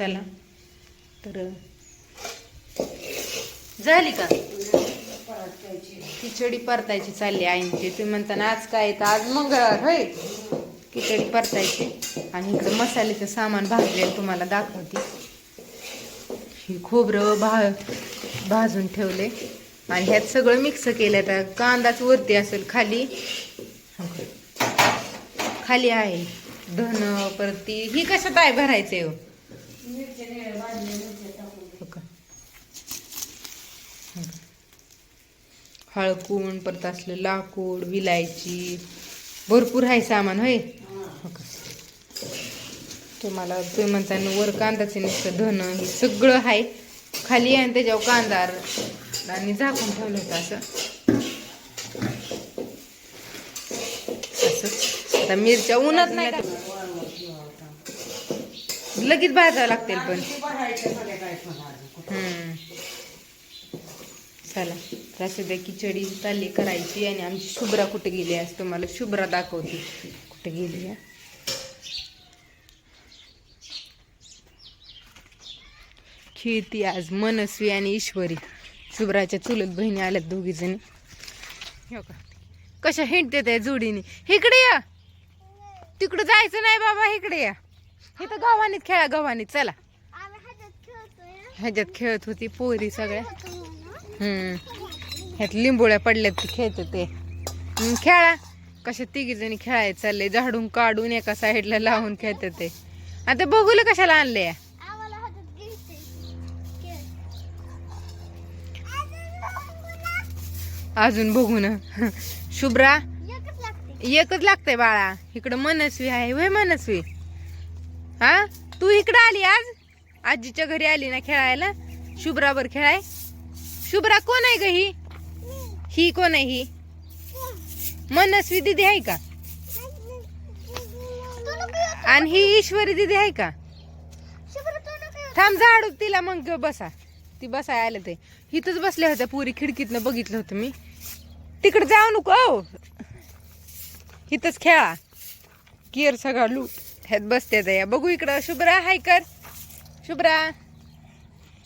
चला. तर झाली का? खिचडी परतायची चालली आईंची. तुम्ही म्हणताना आज काय तर आज मंगळवार होय? खिचडी परतायची. आणि इकडं मसाल्याचं सामान भाजलेलं तुम्हाला दाखवते. ही खोबरं भा भाजून ठेवले. आणि ह्यात सगळं मिक्स केलं. तर कांदाच वरती असेल खाली. खाली आहे. धन परत ही कशात आहे हो? का? हळकूण परत असलं लाकूड विलायची भरपूर आहे सामान होय? तुम्हाला तुम्ही म्हणताना वर कांदाचे नुसतं धन हे सगळं आहे खाली आहे आणि त्याच्यावर कांदा आणि झाकून ठेवलं होतं असं असं आता मिरच्या उन्हात नाही? लगेच भाजावं लागतील पण. हम्म. चला. तर असं द्या खिचडी चालली करायची आणि आमची शुभ्रा कुठे गेली आज तुम्हाला शुभ्रा दाखवते. कुठे गेली आहे खेळती आज मनस्वी आणि ईश्वरी. शुभ्राच्या चुलत बहिणी आल्यात दोघी जणी. हो का? कशा हिंडते त्या जोडीने? इकडे या. तिकडं जायचं नाही बाबा इकडे या. इथं गव्हाणीत खेळा गव्हाणीत चला. ह्याच्यात खेळत होती पोरी सगळ्या. हम्म. ह्यात लिंबोळ्या पडल्यात ती खेळत ते. खेळा. कशा तिघी जणी खेळायला चालले झाडून काढून एका साईडला लावून खेळत ते. आता बघूला कशाला आणले अजून बघू ना. शुभ्रा एकच लागतंय बाळा. इकडं मनस्वी आहे वय मनस्वी? हा? तू इकडं आली आज? आजीच्या घरी आली ना खेळायला? शुभ्रावर खेळाय? शुभ्रा कोण आहे ग ही? ही कोण आहे ही? मनस्वी दिदी आहे का? आणि ही ईश्वरी दिदी आहे का? थांब झाडू तिला मग बसा. ती बसाय आलं ते. इथंच बसल्या होत्या पुरी खिडकीतनं बघितलं होतं मी. तिकडे जाऊ नको इथंच खेळा. केअर सगळा लूट. ह्यात बसते दया बघू इकडं शुभ्रा हाय कर. शुभ्रा.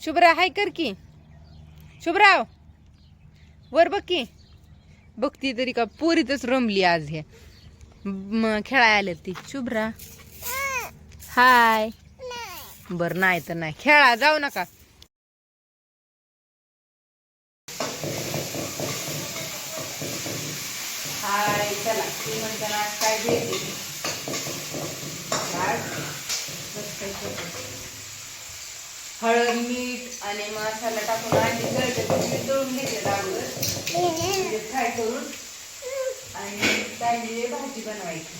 शुभ्रा हाय कर की. शुभ्राव वर बघ की. बघती तरी का पोरीतच रमली आज हे. म खेळायला आल्या ती. शुभ्रा. हाय. बर नाही तर नाही. खेळा जाऊ नका. हाय चला. ती म्हणताना काय घेते हळद मीठ आणि मसाला टाकून अंडी गळते तळून घेते अगोदर फ्राय करून आणि तांदळी भाजी बनवायची.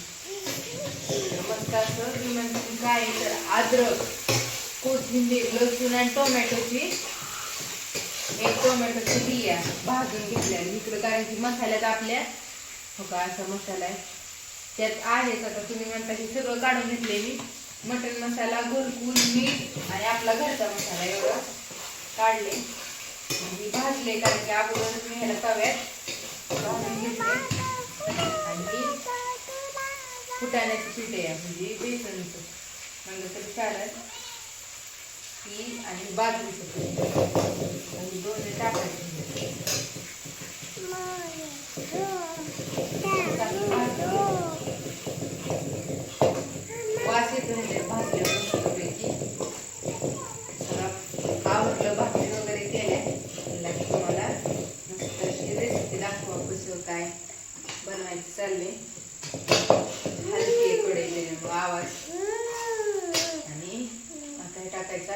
तर मस्त असं म्हणते काय तर अद्रक कोथिंबीर लसूण आणि टोमॅटोची एक टोमॅटोची बिया भाजून घेतल्या. इकडं कारण की मसाल्यात आपल्या हो का असा मसाला आहे. त्यात आहेच आता तुम्ही म्हणता की सगळं काढून घेतले मी मटन मसाला घरकुल मीठ आणि आपला घरचा मसाला एवढा काढले. आणि भाजले कारण की अगोदरच मी ह्याला तव्यात भाजून घेतले. आणि फुटाण्याची पीठ आहे म्हणजे बेसनचं. म्हणलं तरी चालत ती आणि बाजरीचं पीठ. आणि दोन टाकायचे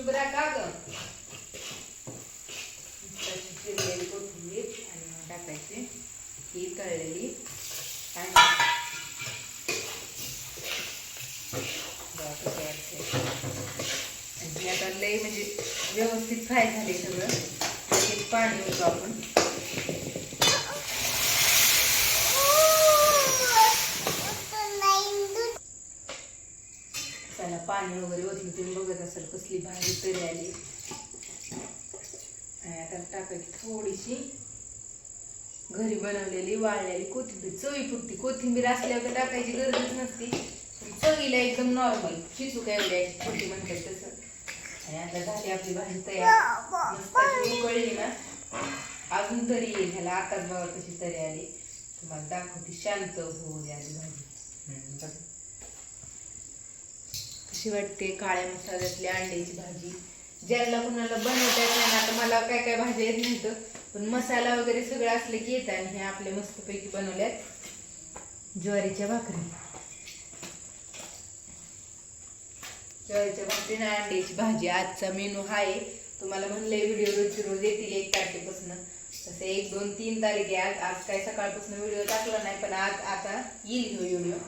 शुभ्रा का ग चिरलेली कोथिंबीर आणि टाकायची ही तळलेली आणि आता लय म्हणजे व्यवस्थित फ्राय झाले सगळं पाणी होतो आपण पाणी वगैरे ओतलं तुम्ही बघत असाल कसली भाजी तरी आली. आणि आता टाकायची थोडीशी घरी बनवलेली वाळलेली कोथिंबीर. चवीपुरती कोथिंबीर असल्यावर टाकायची गरजच नसती. चवीला एकदम नॉर्मल शिजू काय एवढी अशी छोटी म्हणतात तसं. आणि आता झाली आपली भाजी तयार. मस्त उकळली ना. अजून तरी येईल ह्याला आताच बघा कशी तरी आली. तुम्हाला दाखवते शांत होऊ द्या भाजी. हम्म, वाटते काळ्या मसाल्यातली अंड्याची भाजी ज्याला कुणाला बनवता येत नाही आता मला काय काय भाज्या येत नव्हतं पण मसाला वगैरे सगळं असलं की येत आणि हे आपले मस्तपैकी बनवल्यात. ज्वारीच्या भाकरी. ज्वारीच्या भाकरी आणि अंड्याची भाजी. आजचा मेनू हा आहे. तुम्हाला म्हणले व्हिडिओ रोजची रोज येतील एक तारखेपासून. तसे एक दोन तीन तारीख आहे. आज आज काय सकाळपासून व्हिडिओ टाकला नाही पण आज आता येईल व्हिडिओ.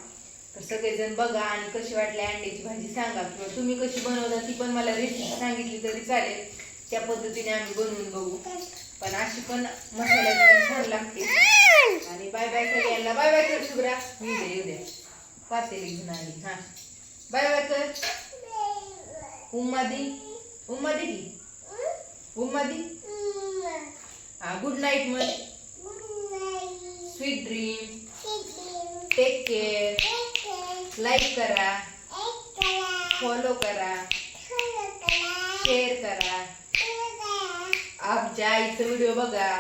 तर सगळेजण बघा आणि कशी वाटली अंड्याची भाजी सांगा. किंवा तुम्ही कशी बनवता ती पण मला रेसिपी सांगितली तरी चालेल. त्या पद्धतीने आम्ही बनवून बघू. पण अशी पण मसाल्याची छान लागते. आणि बाय बाय सगळ्यांना. बाय बाय कर शुभ्रा. मी दे येऊ दे पातेली घेऊन आली. हा. बाय बाय कर. उम्मा दी. उम्मा दे की उम्मा दी. हा गुड नाईट मग sweet dream take care like करा. फॉलो करा. शेअर करा. आमच्या आईचा व्हिडिओ बघा.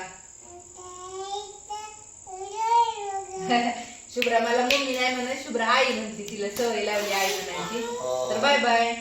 शुभ्रा मला मम्मी नाही म्हणत. शुभ्रा आई म्हणते तिला सवय लावली आई म्हणायची. तर बाय बाय